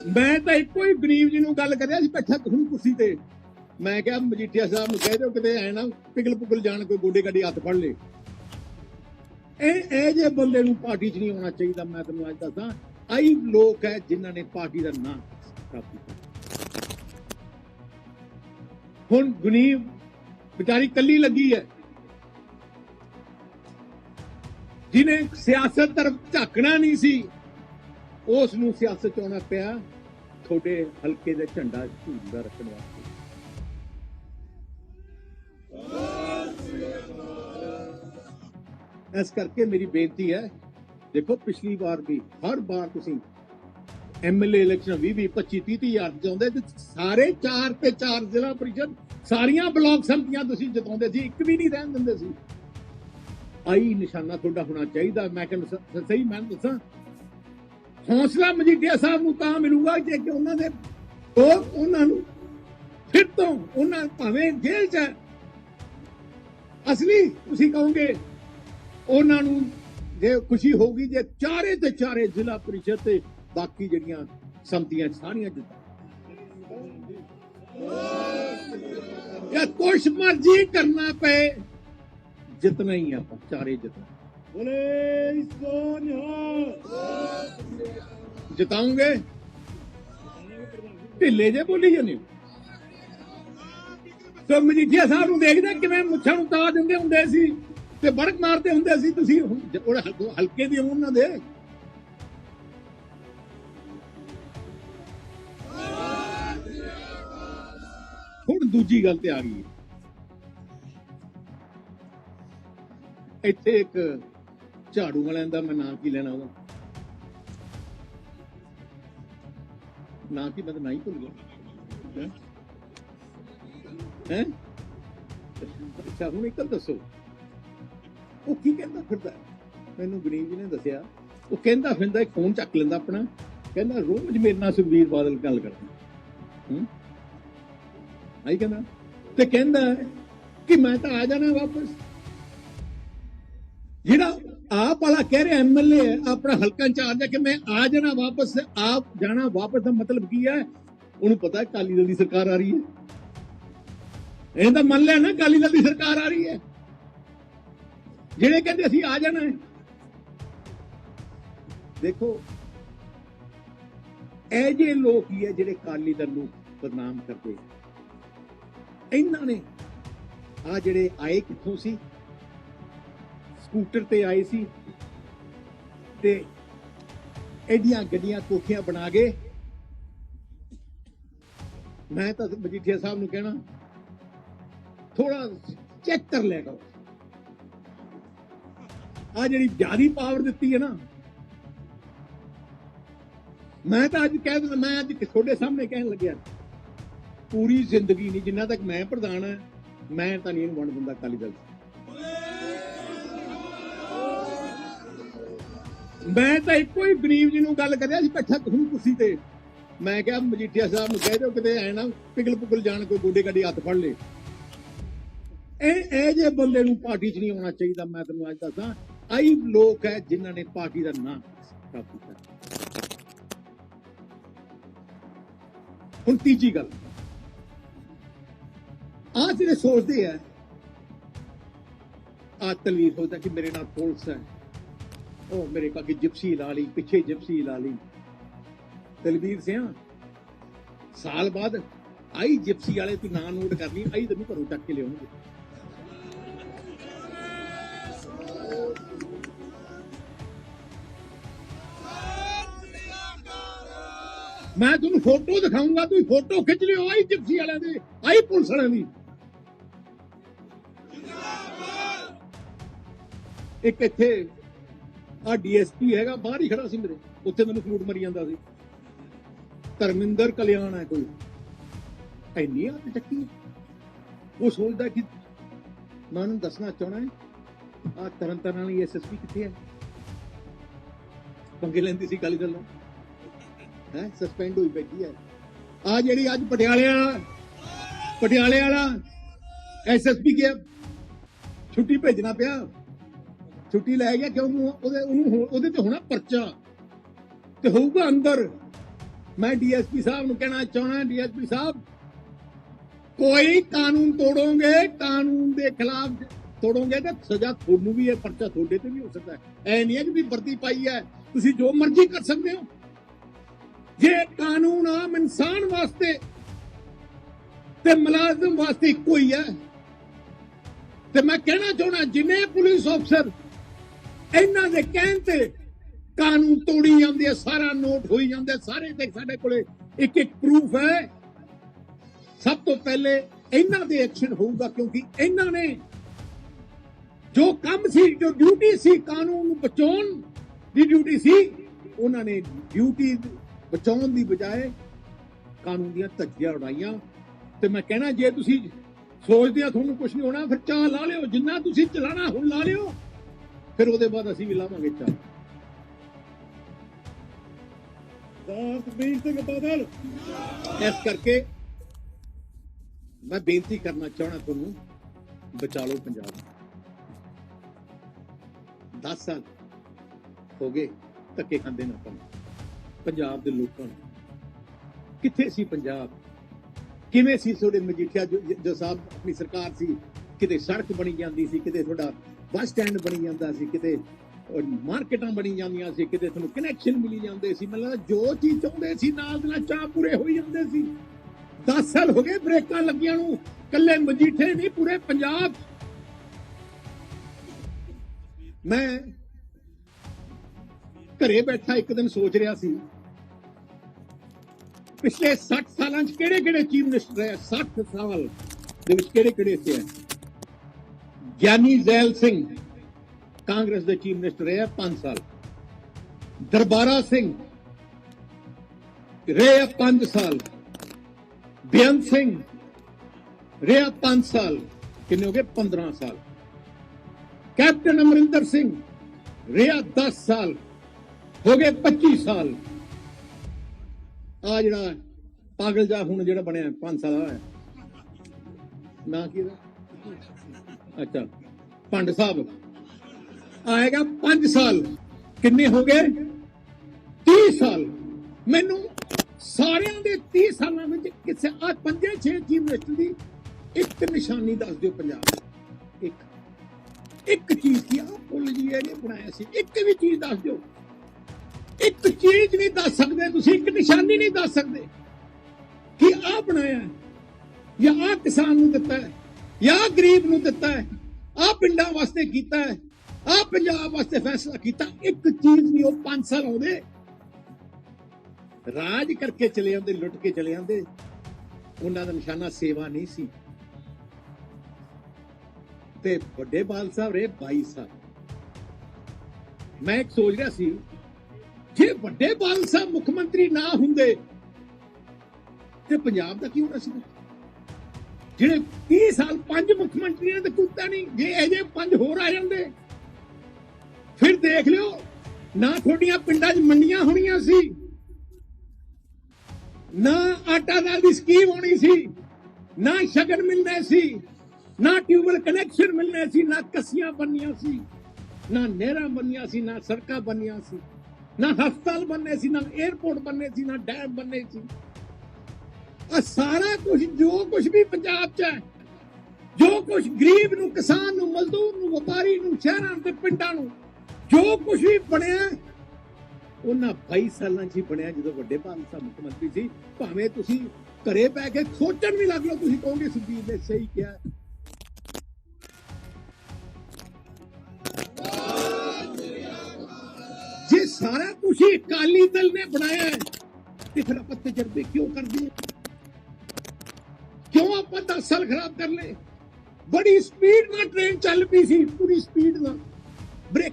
ਮੈਂ ਤਾਂ ਇੱਕੋ ਹੀ ਗਰੀਬ ਜੀ ਨੂੰ ਗੱਲ ਕਰਿਆ ਸੀ, ਬੈਠਾ ਹੁਣ ਕੁਰਸੀ ਤੇ। ਮੈਂ ਕਿਹਾ ਮਜੀਠੀਆ ਸਾਹਿਬ ਨੂੰ ਕਹਿ ਦਿਓ ਕਿਤੇ ਐ ਨਾ ਪਿਗਲ ਪੁਗਲ ਜਾਣ ਕੋਈ ਗੋਡੇ ਗੱਡੀ ਹੱਥ ਫੜ ਲੇ। ਇਹ ਇਹ ਜੇ ਬੰਦੇ ਨੂੰ ਪਾਰਟੀ 'ਚ ਨਹੀਂ ਆਉਣਾ ਚਾਹੀਦਾ, ਮੈਂ ਤੈਨੂੰ ਅੱਜ ਦੱਸਾਂ ਆਈ ਲੋਕ ਹੈ ਜਿਨ੍ਹਾਂ ਨੇ ਪਾਰਟੀ ਦਾ ਨਾਂ ਖਰਾਬ ਕੀਤਾ। ਹੁਣ ਗੁਨੀਬ ਵਿਚਾਰੀ ਕੱਲੀ ਲੱਗੀ ਹੈ। ਜਿਹਨੇ ਸਿਆਸਤ ਤਰਫ ਝਾਕਣਾ ਨਹੀਂ ਸੀ ਉਸ ਨੂੰ ਸਿਆਸਤ ਚ ਆਉਣਾ ਪਿਆ, ਤੁਹਾਡੇ ਹਲਕੇ ਦਾ ਝੰਡਾ ਝੂਲਦਾ ਰੱਖਣ ਵਾਸਤੇ। ਇਸ ਕਰਕੇ ਮੇਰੀ ਬੇਨਤੀ ਹੈ, ਦੇਖੋ ਪਿਛਲੀ ਵਾਰ ਵੀ, ਹਰ ਵਾਰ ਤੁਸੀਂ ਐਮਐਲਏ ਇਲੈਕਸ਼ਨ 20 20 25 30 ਹਜ਼ਾਰ ਜਿਉਂਦੇ ਤੇ ਸਾਰੇ ਚਾਰ ਤੇ ਚਾਰ ਜ਼ਿਲ੍ਹਾ ਪ੍ਰੀਸ਼ਦ, ਸਾਰੀਆਂ ਬਲਾਕ ਸੰਮਤੀਆਂ ਤੁਸੀਂ ਜਿਤਾਉਂਦੇ ਸੀ, ਇੱਕ ਵੀ ਨਹੀਂ ਰਹਿਣ ਦਿੰਦੇ ਸੀ। ਆਈ ਨਿਸ਼ਾਨਾ ਤੁਹਾਡਾ ਹੋਣਾ ਚਾਹੀਦਾ, ਮੈਂ ਕਹਿੰਦਾ ਸਹੀ, ਮੈਂ ਦੱਸਾਂ ਹੌਸਲਾ ਮਜੀਠੀਆ ਸਾਹਿਬ ਨੂੰ ਤਾਂ ਮਿਲੂਗਾ ਜੇ ਕਿ ਉਹਨਾਂ ਦੇ ਲੋਕ ਉਹਨਾਂ ਨੂੰ ਫਿਰ ਤੋਂ ਉਹਨਾਂ ਭਾਵੇਂ ਜੇਲ੍ਹ ਚ ਹੈ, ਅਸਲੀ ਤੁਸੀਂ ਕਹੋਗੇ ਉਹਨਾਂ ਨੂੰ ਜੇ ਖੁਸ਼ੀ ਹੋਊਗੀ ਜੇ ਚਾਰੇ ਤੇ ਚਾਰੇ ਜ਼ਿਲ੍ਹਾ ਪਰਿਸ਼ਦ ਤੇ ਬਾਕੀ ਜਿਹੜੀਆਂ ਸੰਮਤੀਆਂ ਸਾਰੀਆਂ ਜਿੱਤਾਂ ਜਾਂ ਕੁਛ ਮਰਜ਼ੀ ਕਰਨਾ ਪਏ ਜਿੱਤਣਾ ਹੀ ਆਪਾਂ ਚਾਰੇ ਜਿੱਤਣਾ ਬੋਲੇ ਸੋਨਿਆ ਜਿਤਾਉਂਗੇ? ਢਿੱਲੇ ਜੇ ਬੋਲੀ ਜਾਂਦੇ ਹੋ। ਸੋ ਮਜੀਠੀਆ ਸਾਹਿਬ ਨੂੰ ਦੇਖਦੇ ਕਿਵੇਂ ਮੁੱਛਾਂ ਨੂੰ ਤਾ ਦਿੰਦੇ ਹੁੰਦੇ ਸੀ ਤੇ ਬੜਕ ਮਾਰਦੇ ਹੁੰਦੇ ਸੀ। ਤੁਸੀਂ ਉਹ ਹਲਕੇ ਦੀ ਉਹਨਾਂ ਦੇ। ਹੁਣ ਦੂਜੀ ਗੱਲ ਤੇ ਆ ਗਈ। ਹੈ। ਇੱਥੇ ਇੱਕ ਝਾੜੂ ਵਾਲਿਆਂ ਦਾ ਮੈਂ ਨਾਂ ਕੀ ਲੈਣਾ ਉਹਦਾ? ਨਾਂ ਕੀ ਮੈਂ ਤਾਂ ਭੁੱਲ ਗਿਆ। ਹੈ? ਅੱਛਾ, ਹੁਣ ਇੱਕ ਦੱਸੋ। ਉਹ ਕੀ ਕਹਿੰਦਾ ਫਿਰਦਾ? ਮੈਨੂੰ ਗਰੀਬ ਜੀ ਨੇ ਦੱਸਿਆ, ਉਹ ਕਹਿੰਦਾ ਫਿਰਦਾ, ਇੱਕ ਫੋਨ ਚੱਕ ਲੈਂਦਾ ਆਪਣਾ। ਕਹਿੰਦਾ, ਰੋਜ਼ ਮੇਰੇ ਨਾਲ ਸੁਖਬੀਰ ਬਾਦਲ ਗੱਲ ਕਰਦਾ। ਹੂੰ? ਆਈ ਕਹਿੰਦਾ। ਤੇ ਕਹਿੰਦਾ ਕਿ ਮੈਂ ਤਾਂ ਆ ਜਾਣਾ ਵਾਪਸ। ਜਿਹੜਾ ਆਪ ਵਾਲਾ ਕਹਿ ਰਿਹਾ ਐਮਐਲਏ ਹੈ, ਆਪਣਾ ਹਲਕਾ ਇੰਚਾਰਜ ਹੈ ਕਿ ਮੈਂ ਆ ਜਾਣਾ ਵਾਪਸ, ਆਪ ਜਾਣਾ ਵਾਪਸ ਦਾ ਮਤਲਬ ਕੀ ਹੈ? ਉਹਨੂੰ ਪਤਾ ਹੈ ਕਾਲੀ ਦਲ ਦੀ ਸਰਕਾਰ ਆ ਰਹੀ ਹੈ। ਇਹਦਾ ਮੰਨ ਲਿਆ ਨਾ ਕਾਲੀ ਦਲ ਦੀ ਸਰਕਾਰ ਆ ਰਹੀ ਹੈ। ਜਿਹੜੇ ਕਹਿੰਦੇ ਅਸੀਂ ਆ ਜਾਣਾ ਹੈ। ਦੇਖੋ, ਇਹ ਜੇ ਲੋਕ ਹੀ ਹੈ ਜਿਹੜੇ ਕਾਲੀ ਦਲ ਨੂੰ ਬਦਨਾਮ ਕਰਦੇ ਇਹਨਾਂ ਨੇ ਆ ਜਿਹੜੇ ਆਏ ਕਿੱਥੋਂ ਸੀ? ਸਕੂਟਰ ਤੇ ਆਏ ਸੀ ਤੇ ਐਡੀਆਂ ਗੱਡੀਆਂ ਕੋਖੀਆਂ ਬਣਾ ਕੇ ਮੈਂ ਤਾਂ ਮਜੀਠੀਆ ਸਾਹਿਬ ਨੂੰ ਕਹਿਣਾ ਥੋੜਾ ਚੈੱਕ ਕਰ ਲਿਆ ਕਰੋ ਆ ਜਿਹੜੀ ਜਿਆਦੀ ਪਾਵਰ ਦਿੱਤੀ ਹੈ ਨਾ, ਮੈਂ ਤਾਂ ਅੱਜ ਕਹਿ ਦਿੰਦਾ, ਮੈਂ ਅੱਜ ਤੁਹਾਡੇ ਸਾਹਮਣੇ ਕਹਿਣ ਲੱਗਿਆ, ਪੂਰੀ ਜ਼ਿੰਦਗੀ ਨਹੀਂ, ਜਿੰਨਾ ਤੱਕ ਮੈਂ ਪ੍ਰਧਾਨ ਹਾਂ, ਮੈਂ ਤਾਂ ਨਹੀਂ ਇਹਨੂੰ ਵੰਡ ਦਿੰਦਾ ਅਕਾਲੀ ਦਲ। ਮੈਂ ਤਾਂ ਇੱਕੋ ਹੀ ਗਰੀਬ ਜੀ ਨੂੰ ਗੱਲ ਕਰਿਆ ਸੀ ਬੈਠਾ ਹੁਣ ਕੁਰਸੀ ਤੇ। ਮੈਂ ਕਿਹਾ ਮਜੀਠੀਆ ਸਾਹਿਬ ਨੂੰ ਕਹਿ ਦਿਓ ਕਿਤੇ ਐ ਨਾ ਪਿਗਲ ਪੁਗਲ ਜਾਣ ਕੋਈ ਗੋਡੇ ਗੱਡੀ ਹੱਥ ਫੜ ਲੇ। ਇਹ ਇਹ ਜੇ ਬੰਦੇ ਨੂੰ ਪਾਰਟੀ 'ਚ ਨਹੀਂ ਆਉਣਾ ਚਾਹੀਦਾ, ਮੈਂ ਤੈਨੂੰ ਅੱਜ ਦੱਸਾਂ ਆਈ ਲੋਕ ਹੈ ਜਿਨ੍ਹਾਂ ਨੇ ਪਾਰਟੀ ਦਾ ਨਾਂ ਖਰਾਬ ਕੀਤਾ। ਹੁਣ ਤੀਜੀ ਗੱਲ। ਆ ਜਿਹੜੇ ਸੋਚਦੇ ਆ ਆ ਤਲਵੀਰ ਸੋਚਦਾ ਕਿ ਮੇਰੇ ਨਾਲ ਪੁਲਿਸ ਹੈ। ਉਹ ਮੇਰੇ ਕਾਕੇ ਜਿਪਸੀ ਲਾ ਲਈ, ਪਿੱਛੇ ਜਿਪਸੀ ਲਾ ਲਈ। ਤਲਵੀਰ ਸਿਆ, ਸਾਲ ਬਾਅਦ ਆਈ ਜਿਪਸੀ ਵਾਲੇ ਤੂੰ ਨਾਂ ਨੋਟ ਕਰ ਆਈ ਤੈਨੂੰ ਘਰੋਂ ਚੱਕ ਕੇ ਲਿਆਉਣਗੇ ਮੈਂ ਤੁਹਾਨੂੰ ਫੋਟੋ ਦਿਖਾਉਂਗਾ ਤੁਸੀਂ ਫੋਟੋ ਖਿੱਚ ਲਿਓ ਆਈ ਜਿਪਸੀ ਵਾਲਿਆਂ ਦੇ, ਆਈ ਪੁਲਿਸ ਵਾਲਿਆਂ ਦੀ। ਇੱਕ ਇੱਥੇ ਆ ਡੀਐਸਪੀ ਹੈਗਾ, ਬਾਹਰ ਹੀ ਖੜਾ ਸੀ ਮੇਰੇ। ਉੱਥੇ ਮੈਨੂੰ ਫਲੂਟ ਮਰੀ ਜਾਂਦਾ ਸੀ। ਧਰਮਿੰਦਰ ਕਲਿਆਣ ਹੈ ਕੋਈ। ਐਨੀ ਹੱਥ ਚੱਕੀ ਉਹ ਸੋਚਦਾ ਕਿ ਮੈਂ ਉਹਨੂੰ ਦੱਸਣਾ ਚਾਹਣਾ ਹੈ ਆ ਤਰਨ ਵਾਲੀ ਐਸਐਸਪੀ ਕਿੱਥੇ ਹੈ? ਪੰਗੇ ਲੈਂਦੀ ਸੀ ਕਾਲੀ ਦਲ ਨੂੰ ਹੈ ਸਸਪੈਂਡ ਹੋਈ ਬੈਠੀ ਹੈ। ਆ ਜਿਹੜੀ ਅੱਜ ਪਟਿਆਲੇ ਵਾਲਾ ਪਟਿਆਲੇ ਵਾਲਾ ਐਸਐਸਪੀ ਗਿਆ ਛੁੱਟੀ ਭੇਜਣਾ ਪਿਆ। ਛੁੱਟੀ ਲੈ ਗਿਆ ਕਿਉਂ? ਉਹਨੂੰ ਉਹਦੇ ਉਹਨੂੰ ਉਹਦੇ ਤੇ ਹੋਣਾ ਪਰਚਾ। ਤੇ ਹੋਊਗਾ ਅੰਦਰ। ਮੈਂ ਡੀਐਸਪੀ ਸਾਹਿਬ ਨੂੰ ਕਹਿਣਾ ਚਾਹਣਾ ਡੀਐਸਪੀ ਸਾਹਿਬ, ਕੋਈ ਕਾਨੂੰਨ ਤੋੜੋਗੇ, ਕਾਨੂੰਨ ਦੇ ਖਿਲਾਫ ਤੋੜੋਗੇ ਤਾਂ ਸਜ਼ਾ ਤੁਹਾਨੂੰ ਵੀ ਹੈ, ਪਰਚਾ ਤੁਹਾਡੇ ਤੇ ਵੀ ਹੋ ਸਕਦਾ ਹੈ। ਐ ਨਹੀਂ ਹੈ ਕਿ ਵੀ ਵਰਦੀ ਪਾਈ ਹੈ। ਤੁਸੀਂ ਜੋ ਮਰਜ਼ੀ ਕਰ ਸਕਦੇ ਹੋ। ਜੇ ਕਾਨੂੰਨ ਆਮ ਇਨਸਾਨ ਵਾਸਤੇ ਤੇ ਮੁਲਾਜ਼ਮ ਵਾਸਤੇ ਇੱਕੋ ਹੀ ਹੈ। ਤੇ ਮੈਂ ਕਹਿਣਾ ਚਾਹਣਾ ਜਿੰਨੇ ਪੁਲਿਸ ਅਫਸਰ ਇਹਨਾਂ ਦੇ ਕਹਿਣ ਤੇ ਕਾਨੂੰਨ ਤੋੜੀ ਜਾਂਦੇ ਆ, ਸਾਰਾ ਨੋਟ ਹੋਈ ਜਾਂਦੇ, ਸਾਰੇ ਤੇ ਸਾਡੇ ਕੋਲੇ ਇੱਕ ਇੱਕ ਪ੍ਰੂਫ ਹੈ। ਸਭ ਤੋਂ ਪਹਿਲੇ ਇਹਨਾਂ ਦੇ ਐਕਸ਼ਨ ਹੋਊਗਾ, ਕਿਉਂਕਿ ਇਹਨਾਂ ਨੇ ਜੋ ਕੰਮ ਸੀ, ਜੋ ਡਿਊਟੀ ਸੀ ਕਾਨੂੰਨ ਨੂੰ ਬਚਾਉਣ ਦੀ ਡਿਊਟੀ ਸੀ, ਉਹਨਾਂ ਨੇ ਡਿਊਟੀ ਬਚਾਉਣ ਦੀ ਬਜਾਏ ਕਾਨੂੰਨ ਦੀਆਂ ਧੱਜੀਆਂ ਉਡਾਈਆਂ। ਤੇ ਮੈਂ ਕਹਿਣਾ, ਜੇ ਤੁਸੀਂ ਸੋਚਦੇ ਆ, ਤੁਹਾਨੂੰ ਕੁਝ ਨਹੀਂ ਹੋਣਾ, ਫਿਰ ਚਾਹ ਲਾ ਲਿਓ, ਜਿੰਨਾ ਤੁਸੀਂ ਚਲਾਣਾ, ਹੁਣ ਲਾ ਲਿਓ। ਫਿਰ ਉਹਦੇ ਬਾਅਦ ਅਸੀਂ ਵੀ ਲਾਵਾਂਗੇ ਚਾਰ ਦਾਸ ਵੀਰ ਸਿੰਘ ਬਾਦਲ ਇਸ ਕਰਕੇ ਮੈਂ ਬੇਨਤੀ ਕਰਨਾ ਚਾਹਣਾ ਤੁਹਾਨੂੰ ਬਚਾ ਲਓ ਪੰਜਾਬ। 10 ਸਾਲ ਹੋ ਗਏ, ਧੱਕੇ ਖਾਂਦੇ ਨਾ ਆਪਾਂ। ਪੰਜਾਬ ਦੇ ਲੋਕਾਂ ਨੂੰ। ਕਿੱਥੇ ਸੀ ਪੰਜਾਬ? ਕਿਵੇਂ ਸੀ ਤੁਹਾਡੇ ਮਜੀਠੀਆ ਜੋ ਸਾਹਿਬ, ਆਪਣੀ ਸਰਕਾਰ ਸੀ? ਕਿਤੇ ਸੜਕ ਬਣੀ ਜਾਂਦੀ ਸੀ, ਕਿਤੇ ਤੁਹਾਡਾ ਬੱਸ ਸਟੈਂਡ ਬਣੀ ਜਾਂਦਾ ਸੀ, ਕਿਤੇ ਮਾਰਕੀਟਾਂ ਬਣੀ ਜਾਂਦੀਆਂ ਸੀ, ਕਿਤੇ ਤੁਹਾਨੂੰ ਕਨੈਕਸ਼ਨ ਮਿਲੀ ਜਾਂਦੇ ਸੀ। ਮਤਲਬ ਜੋ ਚੀਜ਼ ਚਾਹੁੰਦੇ ਸੀ, ਨਾਲ ਦੇ ਨਾਲ ਚਾਹ ਪੂਰੇ ਹੋਈ ਜਾਂਦੇ ਸੀ। 10 ਸਾਲ ਹੋ ਗਏ ਬ੍ਰੇਕਾਂ ਲੱਗੀਆਂ ਨੂੰ ਕੱਲੇ ਮਜੀਠੇ ਨਹੀਂ, ਪੂਰੇ ਪੰਜਾਬ। ਮੈਂ ਘਰੇ ਬੈਠਾ ਇੱਕ ਦਿਨ ਸੋਚ ਰਿਹਾ ਸੀ, ਪਿਛਲੇ 60 ਸਾਲਾਂ 'ਚ ਕਿਹੜੇ ਕਿਹੜੇ ਚੀਫ ਮਿਨਿਸਟਰ ਹੈ 60 ਸਾਲ ਦੇ ਵਿੱਚ ਕਿਹੜੇ ਕਿਹੜੇ ਸੇ ਹੈ ਗਿਆਨੀ ਜ਼ੈਲ ਸਿੰਘ, ਕਾਂਗਰਸ ਦੇ ਚੀਫ ਮਿਨਿਸਟਰ ਰਿਹਾ 5 ਸਾਲ। ਦਰਬਾਰਾ ਸਿੰਘ ਰਿਹਾ 5 ਸਾਲ। ਬੇਅੰਤ ਸਿੰਘ ਰਿਹਾ 5 ਸਾਲ, ਕਿੰਨੇ ਹੋ ਗਏ? 15 ਸਾਲ। ਕੈਪਟਨ ਅਮਰਿੰਦਰ ਸਿੰਘ ਰਿਹਾ 10 ਸਾਲ, ਹੋ ਗਏ 25 ਸਾਲ। ਆ ਜਿਹੜਾ ਪਾਗਲ ਜਾ ਹੁਣ ਜਿਹੜਾ ਬਣਿਆ 5 ਸਾਲ ਹੋਇਆ। ਨਾ ਕੀ ਇਹਦਾ? ਅੱਛਾ, ਪੰਡ ਸਾਹਿਬ। ਆਏਗਾ 5 ਸਾਲ। ਕਿੰਨੇ ਹੋ ਗਏ? 30 ਸਾਲ। ਮੈਨੂੰ ਸਾਰਿਆਂ ਦੇ 30 ਸਾਲਾਂ ਵਿੱਚ ਕਿਸੇ, ਆ ਪੰਜੇ ਛੇ ਚੀਫ ਮਿਨਿਸਟਰ ਦੀ ਇੱਕ ਨਿਸ਼ਾਨੀ ਦੱਸ ਦਿਓ ਪੰਜਾਬ ਇੱਕ। ਇੱਕ ਚੀਜ਼ ਕੀ ਆ ਪੁੱਲ ਜੀ ਇਹਨੇ ਬਣਾਇਆ ਸੀ। ਇੱਕ ਵੀ ਚੀਜ਼ ਦੱਸ ਦਿਓ। ਇੱਕ ਚੀਜ਼ ਨਹੀਂ ਦੱਸ ਸਕਦੇ ਤੁਸੀਂ, ਇੱਕ ਨਿਸ਼ਾਨੀ ਨਹੀਂ ਦੱਸ ਸਕਦੇ। ਕਿ ਆ ਬਣਾਇਆ ਜਾਂ ਆ ਕਿਸਾਨ ਨੂੰ ਦਿੱਤਾ ਹੈ। ਜਾਂ ਆਹ ਗਰੀਬ ਨੂੰ ਦਿੱਤਾ ਹੈ ਆ ਪਿੰਡਾਂ ਵਾਸਤੇ ਕੀਤਾ ਹੈ ਆ ਪੰਜਾਬ ਵਾਸਤੇ ਫੈਸਲਾ ਕੀਤਾ, ਇੱਕ ਚੀਜ਼ ਨਹੀਂ, ਉਹ 5 ਸਾਲ ਆਉਂਦੇ। ਰਾਜ ਕਰਕੇ ਚਲੇ ਜਾਂਦੇ ਲੁੱਟ ਕੇ ਚਲੇ ਜਾਂਦੇ ਉਹਨਾਂ ਦਾ ਨਿਸ਼ਾਨਾ ਸੇਵਾ ਨਹੀਂ ਸੀ। ਤੇ ਵੱਡੇ ਬਾਲ ਸਾਹਿਬ ਰੇ 22 ਸਾਲ ਮੈਂ ਇੱਕ ਸੋਚ ਰਿਹਾ ਸੀ, ਜੇ ਵੱਡੇ ਬਾਲ ਸਾਹਿਬ ਮੁੱਖ ਮੰਤਰੀ ਨਾ ਹੁੰਦੇ, ਤੇ ਪੰਜਾਬ ਦਾ ਕੀ ਹੋਣਾ ਸੀ? ਜਿਹੜੇ 30 ਸਾਲ ਪੰਜ ਮੁੱਖ ਮੰਤਰੀਆਂ ਤੇ ਕੁੱਤਾ ਨਹੀਂ, ਜੇ ਇਹਦੇ ਪੰਜ ਹੋਰ ਆ ਜਾਂਦੇ। ਫਿਰ ਦੇਖ ਲਿਓ, ਨਾ ਤੁਹਾਡੀਆਂ ਪਿੰਡਾਂ 'ਚ ਮੰਡੀਆਂ ਹੋਣੀਆਂ ਸੀ, ਨਾ ਆਟਾ ਦਾਲ ਦੀ ਸਕੀਮ ਹੋਣੀ ਸੀ, ਨਾ ਸ਼ਗਨ ਮਿਲਣਾ ਸੀ, ਨਾ ਟਿਊਬਲ ਕਨੈਕਸ਼ਨ ਮਿਲਣਾ ਸੀ, ਨਾ ਕੱਸੀਆਂ ਬਣਨੀਆਂ ਸੀ, ਨਾ ਨਹਿਰਾਂ ਬਣਨੀਆਂ ਸੀ, ਨਾ ਸੜਕਾਂ ਬਣਨੀਆਂ ਸੀ, ਨਾ ਹਸਪਤਾਲ ਬਣਨੇ ਸੀ, ਨਾ 에어ਪੋਰਟ ਬਣਨੇ ਸੀ, ਨਾ ਡੈਮ ਬਣਨੇ ਸੀ। ਆ ਸਾਰਾ ਕੁਝ ਜੋ ਕੁਝ ਵੀ ਪੰਜਾਬ 'ਚ ਹੈ, ਜੋ ਕੁਝ ਗਰੀਬ ਨੂੰ, ਕਿਸਾਨ ਨੂੰ, ਮਜ਼ਦੂਰ ਨੂੰ, ਵਪਾਰੀ ਨੂੰ, ਸ਼ਹਿਰਾਂ ਤੇ ਪਿੰਡਾਂ ਨੂੰ, ਜੋ ਕੁਝ ਵੀ ਬਣਿਆ, ਉਹਨਾਂ 22 ਸਾਲਾਂ 'ਚ ਹੀ ਬਣਿਆ ਜਦੋਂ ਵੱਡੇ ਭਾਰਤ ਸਾਹਿਬ ਮੁੱਖ ਮੰਤਰੀ ਸੀ। ਭਾਵੇਂ ਤੁਸੀਂ ਘਰੇ ਬੈ ਕੇ ਸੋਚਣ ਵੀ ਲੱਗ ਲਓ, ਤੁਸੀਂ ਕਹੋਗੇ ਸੁਖਬੀਰ ਨੇ ਸਹੀ ਕਿਹਾ। ਜੇ ਸਾਰਾ ਕੁਝ ਹੀ ਅਕਾਲੀ ਦਲ ਨੇ ਬਣਾਇਆ ਹੈ, ਤੇ ਫਿਰ ਆਪਾਂ ਤਜਰਬੇ ਕਿਉਂ ਕਰਦੇ ਹਾਂ? ਕਿਉਂ ਆਪਾਂ 10 ਸਾਲ ਖਰਾਬ ਕਰ ਲਏ। ਬੜੀ ਸਪੀਡ ਨਾਲ ਟ੍ਰੇਨ ਚੱਲ ਪਈ ਸੀ, ਪੂਰੀ ਸਪੀਡ ਨਾਲ। ਬ੍ਰੇਕ